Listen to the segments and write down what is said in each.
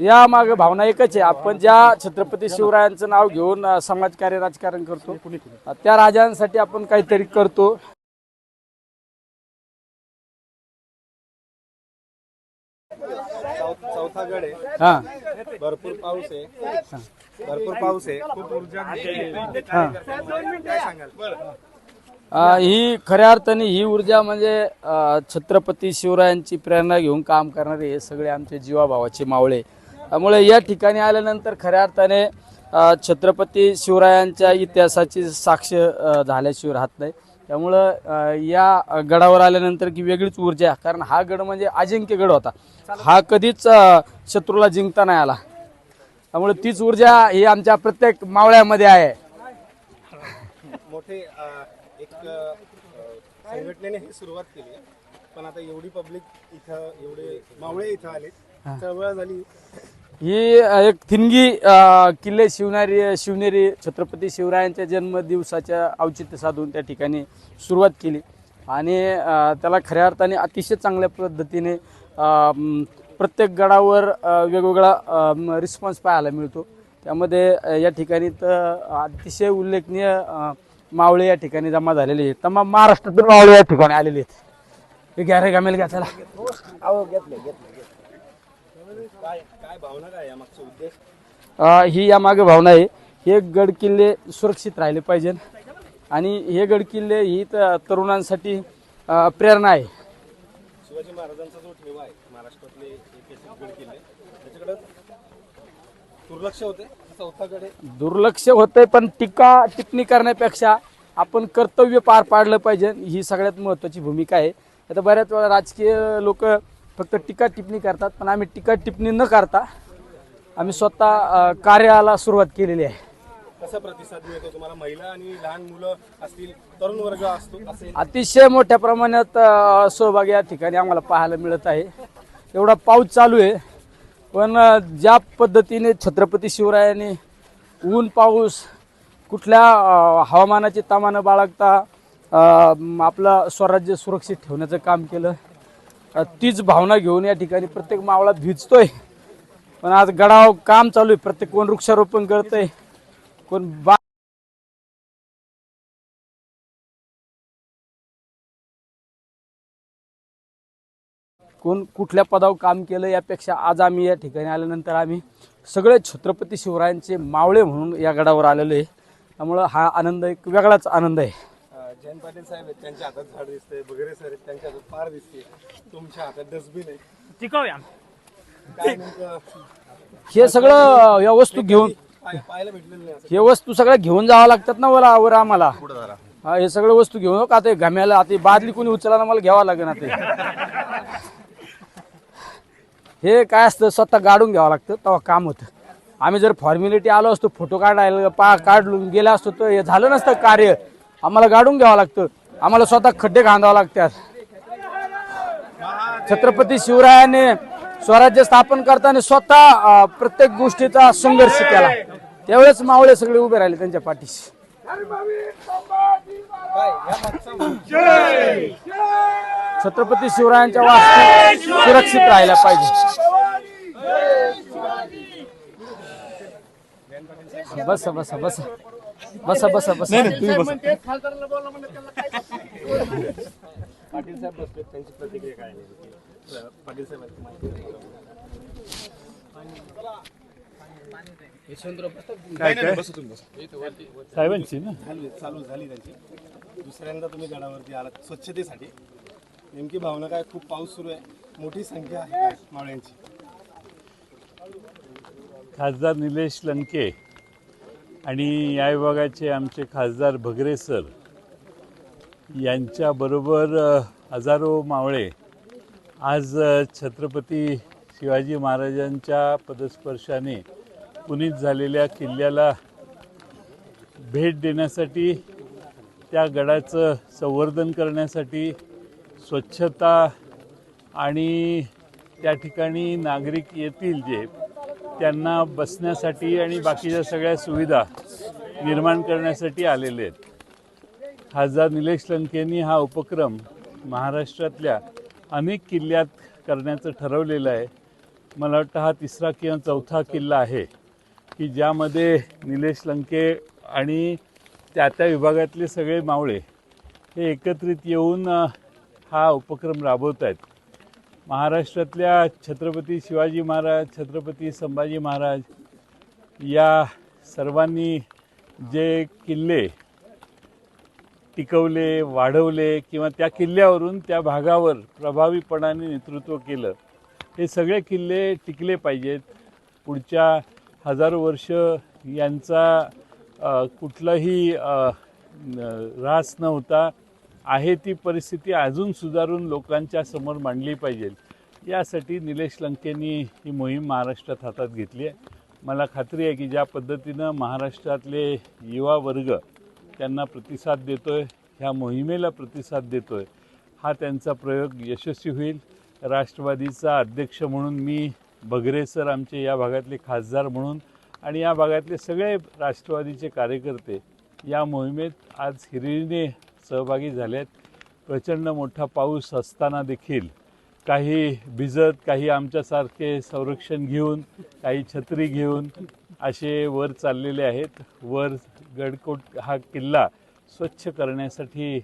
या मागे भावना एकच आहे. आपण ज्या छत्रपती शिवरायांचं नाव घेऊन समाजकार्य राजकारण करतो त्या राजांसाठी आपण काहीतरी करतो. चौथा गड हा. भरपूर पाऊस आहे. भरपूर पाऊस आहे. खूप ऊर्जा. ही खऱ्या अर्थाने ही ऊर्जा म्हणजे छत्रपती शिवरायांची प्रेरणा घेऊन काम करणारे हे सगळे आमचे जीवाभावाचे मावळे. त्यामुळे या ठिकाणी आल्यानंतर खऱ्या अर्थाने छत्रपती शिवरायांच्या इतिहासाची साक्ष झाल्याशिवाय राहत नाही. त्यामुळं या गडावर आल्यानंतर की वेगळीच ऊर्जा आहे. कारण हा गड म्हणजे अजिंक्य गड होता. हा कधीच शत्रूला जिंकता नाही आला. त्यामुळे तीच ऊर्जा ही आमच्या प्रत्येक मावळ्यामध्ये आहे. मोठे एक संघटनेने ही सुरुवात केली. पण आता एवढी पब्लिक इथं एवढे मावळे इथं आले चळवळ झाली. ही एक थिनगी किल्ले शिवणारी शिवनेरी छत्रपती शिवरायांच्या जन्मदिवसाच्या औचित्य साधून त्या ठिकाणी सुरुवात केली. आणि त्याला खऱ्या अर्थाने अतिशय चांगल्या पद्धतीने प्रत्येक गडावर वेगवेगळा रिस्पॉन्स पाहायला मिळतो. त्यामध्ये या ठिकाणी तर अतिशय उल्लेखनीय मावळे या ठिकाणी जमा झालेले आहेत. तमाम महाराष्ट्रातून मावळे या ठिकाणी आलेले आहेत. हे घ्या रे गामेल घ्या चला. काय काय भावना काय या मागचा उद्देश? अ, ही या मागे भावना आहे. हे गड किल्ले सुरक्षित राहिले पाहिजे. आणि हे गड किल्ले ही तरुणांसाठी प्रेरणा आहे. शिवाजी महाराजांचा जो ठेवा आहे महाराष्ट्रातले ऐतिहासिक गड किल्ले त्याच्याकडे दुर्लक्ष होते आहे दुर्लक्ष होतंय पण टीका टिप्पणी करण्यापेक्षा आपण कर्तव्य पार पाडलं पाहिजे. ही सगळ्यात महत्त्वाची भूमिका आहे. आता बऱ्याच वेळा राजकीय लोक फक्त टीका टिप्पणी करतात पण आम्ही टीका टिप्पणी न करता आम्ही स्वतः कार्याला सुरुवात केलेली आहे. कसा प्रतिसाद मिळतो तुम्हाला? महिला आणि लहान मुलं असतील तरुण वर्ग असतो अतिशय मोठ्या प्रमाणात सहभाग या ठिकाणी आम्हाला पाहायला मिळत आहे. एवढा पाऊस चालू आहे. पण ज्या पद्धतीने छत्रपती शिवरायाने ऊन पाऊस कुठल्या हवामानाची तामानं बाळगता आपलं स्वराज्य सुरक्षित ठेवण्याचं काम केलं तीच भावना घेऊन या ठिकाणी प्रत्येक मावळा भिजतोय. पण आज गडाव काम चालू आहे. प्रत्येक कोण वृक्षारोपण करतंय. कोण बा कोण कुठल्या पदावर काम केलं यापेक्षा आज आम्ही या ठिकाणी आल्यानंतर आम्ही सगळे छत्रपती शिवरायांचे मावळे म्हणून या गडावर आलेलो आहे. त्यामुळं हा आनंद एक वेगळाच आनंद आहे. जयंत पाटील साहेब आहेत त्यांच्या हातात झाड दिसतंय बगरे सर आहेत त्यांच्या हातात फार दिसते तुमच्या हातात डस्टबिन आहे. टिकवूया काय नेमकं? हे सगळं या वस्तू घेऊन पाहायला भेटलेलं नाही असं. हे वस्तू सगळ्या घेऊन जावं लागतात ना मला वर आम्हाला. हा हे सगळं वस्तू घेऊन का ते घाम्याला आता ही बादली कोणी उचला ना मला घ्यावं लागेल आता हे काय असतं स्वतः गाडून घ्यावं लागतं तेव्हा काम होतं. आम्ही जर फॉर्मॅलिटी आलो असतो फोटो काढायला पा काढून गेला असतो तर हे झालं नसतं कार्य. आम्हाला गाडून घ्यावं लागतं. आम्हाला स्वतः खड्डे खांदावं लागतात. छत्रपती शिवरायाने स्वराज्य स्थापन करताना स्वतः प्रत्येक गोष्टीचा संघर्ष केला. त्यावेळेस मावळे सगळे उभे राहिले त्यांच्या पाठीशी. छत्रपती शिवरायांच्या वास्तू सुरक्षित राहायला पाहिजे. बस बस बस. बस बस बस. पाटील साहेब बसले त्यांची प्रतिक्रिया काय आहे? अं, पाटील साहेब आहेत, माहिती आहे. साहेबांची ना? चालू झाली त्यांची. दुसऱ्यांदा तुम्ही गडावरती आलात स्वच्छतेसाठी. नेमकी भावना काय? खूप पाऊस सुरू आहे. मोठी संख्या आहे मावळ्यांची खासदार निलेश लंके आणि या विभागाचे आमचे खासदार भगरे सर यांच्याबरोबर हजारो मावळे आज छत्रपती शिवाजी महाराजांच्या पदस्पर्शाने पुनीत झालेल्या किल्ल्याला भेट देण्यासाठी त्या गडाचं संवर्धन करण्यासाठी स्वच्छता आणि त्या ठिकाणी नागरिक येतील जे त्यांना बसण्यासाठी आणि बाकीच्या सगळ्या सुविधा निर्माण करण्यासाठी आलेले आहेत. खासदार निलेश लंकेंनी हा उपक्रम महाराष्ट्रातल्या अनेक किल्ल्यात करण्याचं ठरवलेलं आहे. मला वाटतं हा तिसरा किंवा चौथा किल्ला आहे की ज्यामध्ये निलेश लंके आणि त्या त्या विभागातले सगळे मावळे हे एकत्रित येऊन हा उपक्रम राबवत आहेत महाराष्ट्रातल्या छत्रपती शिवाजी महाराज छत्रपती संभाजी महाराज या सर्वांनी जे किल्ले टिकवले वाढवले किंवा त्या किल्ल्यावरून त्या भागावर प्रभावीपणाने नेतृत्व केलं हे सगळे किल्ले टिकले पाहिजेत. पुढच्या हजारो वर्ष यांचा कुठलाही ऱ्हास न होता आहे ती परिस्थिती अजून सुधारून लोकांच्या समोर मांडली पाहिजे. यासाठी निलेश लंकेंनी ही मोहीम महाराष्ट्रात हातात घेतली आहे. मला खात्री आहे की ज्या पद्धतीनं महाराष्ट्रातले युवा वर्ग त्यांना प्रतिसाद देतो आहे ह्या मोहिमेला प्रतिसाद देतो आहे हा त्यांचा प्रयोग यशस्वी होईल. राष्ट्रवादीचा अध्यक्ष म्हणून मी भगरे सर आमचे या भागातले खासदार म्हणून आणि या भागातले सगळे राष्ट्रवादीचे कार्यकर्ते या मोहिमेत आज हिरिरीने सहभागी झालेत. प्रचंड मोठा पाऊस असताना देखील काही भिजत काही आमच्यासारखे संरक्षण घेऊन काही छत्री घेऊन असे वर चाललेले आहेत. वर गडकोट हा किल्ला स्वच्छ करण्यासाठी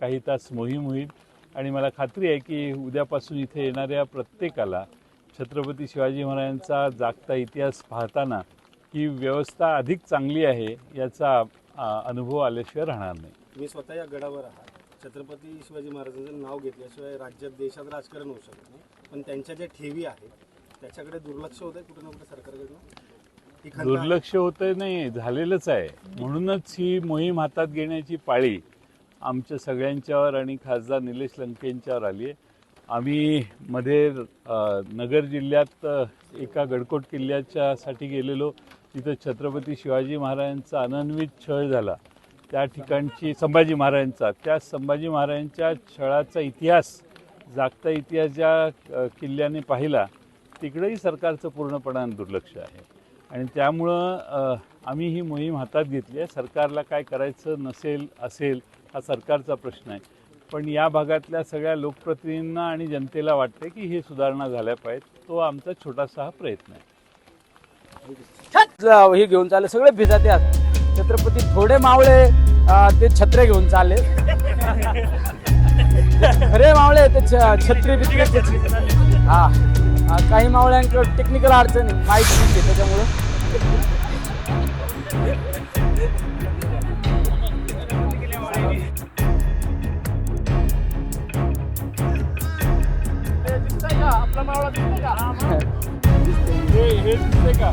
काही तास मोहीम होईल. आणि मला खात्री आहे की उद्यापासून इथे येणाऱ्या प्रत्येकाला छत्रपती शिवाजी महाराजांचा जागता इतिहास पाहताना ही व्यवस्था अधिक चांगली आहे याचा अनुभव आल्याशिवाय राहणार नाही. तुम्ही स्वतः या गडावर आहात. छत्रपती शिवाजी महाराजांचं नाव घेतल्याशिवाय राज्यात देशात राजकारण होऊ शकत नाही. पण त्यांच्या ज्या ठेवी आहेत त्याच्याकडे दुर्लक्ष होत आहे कुठं ना कुठे सरकारकडनं? दुर्लक्ष होत नाही झालेलंच आहे. म्हणूनच ही मोहीम हातात घेण्याची पाळी आमच्या सगळ्यांच्यावर आणि खासदार निलेश लंकेंच्यावर आली आहे. आम्ही मध्ये नगर जिल्ह्यात एका गडकोट किल्ल्याच्या साठी गेलेलो. तिथं छत्रपती शिवाजी महाराजांचा अनन्वित छळ झाला. त्या ठिकाणची संभाजी महाराजांचा. त्या संभाजी महाराजांच्या छळाचा इतिहास जागता इतिहास ज्या किल्ल्याने पाहिला तिकडेही सरकारचं पूर्णपणाने दुर्लक्ष आहे. आणि त्यामुळं आम्ही ही मोहीम हातात घेतली आहे. सरकारला काय करायचं नसेल असेल हा सरकारचा प्रश्न आहे. पण या भागातल्या सगळ्या लोकप्रतिनिधींना आणि जनतेला वाटते की ही सुधारणा झाल्या पाहिजेत. तो आमचा छोटासा हा प्रयत्न आहे. ज- हे घेऊन चालले सगळे भिजाते असतात छत्रपती थोडे मावळे ते छत्रे घेऊन चालले. खरे मावळे ते छत्री बित्री ते- हा काही मावळ्यांकडे टेक्निकल अडचण माहिती नाही त्याच्यामुळं. आपला मावळा दिसतोय का? दिसते का?